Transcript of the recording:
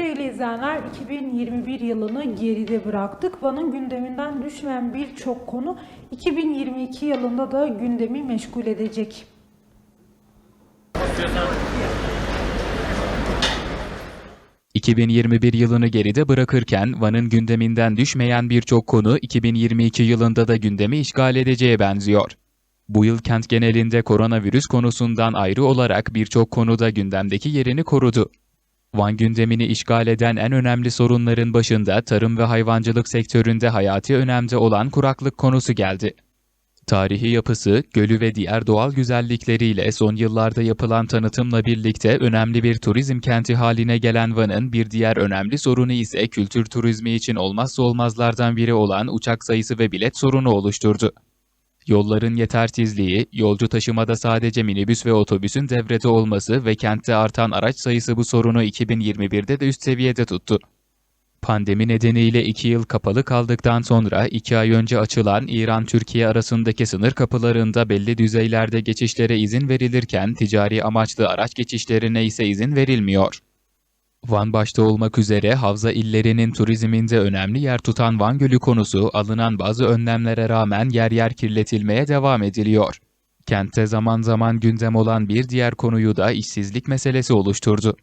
Sevgili izleyenler 2021 yılını geride bıraktık. Van'ın gündeminden düşmeyen birçok konu 2022 yılında da gündemi meşgul edecek. ...2021 yılını geride bırakırken Van'ın gündeminden düşmeyen birçok konu 2022 yılında da gündemi işgal edeceğe benziyor. Bu yıl kent genelinde koronavirüs konusundan ayrı olarak birçok konuda gündemdeki yerini korudu. Van gündemini işgal eden en önemli sorunların başında tarım ve hayvancılık sektöründe hayati önemde olan kuraklık konusu geldi. Tarihi yapısı, gölü ve diğer doğal güzellikleriyle son yıllarda yapılan tanıtımla birlikte önemli bir turizm kenti haline gelen Van'ın bir diğer önemli sorunu ise kültür turizmi için olmazsa olmazlardan biri olan uçak sayısı ve bilet sorunu oluşturdu. Yolların yetersizliği, yolcu taşımada sadece minibüs ve otobüsün devrede olması ve kentte artan araç sayısı bu sorunu 2021'de de üst seviyede tuttu. Pandemi nedeniyle 2 yıl kapalı kaldıktan sonra 2 ay önce açılan İran-Türkiye arasındaki sınır kapılarında belli düzeylerde geçişlere izin verilirken ticari amaçlı araç geçişlerine ise izin verilmiyor. Van başta olmak üzere havza illerinin turizminde önemli yer tutan Van Gölü konusu alınan bazı önlemlere rağmen yer yer kirletilmeye devam ediliyor. Kentte zaman zaman gündem olan bir diğer konuyu da işsizlik meselesi oluşturdu.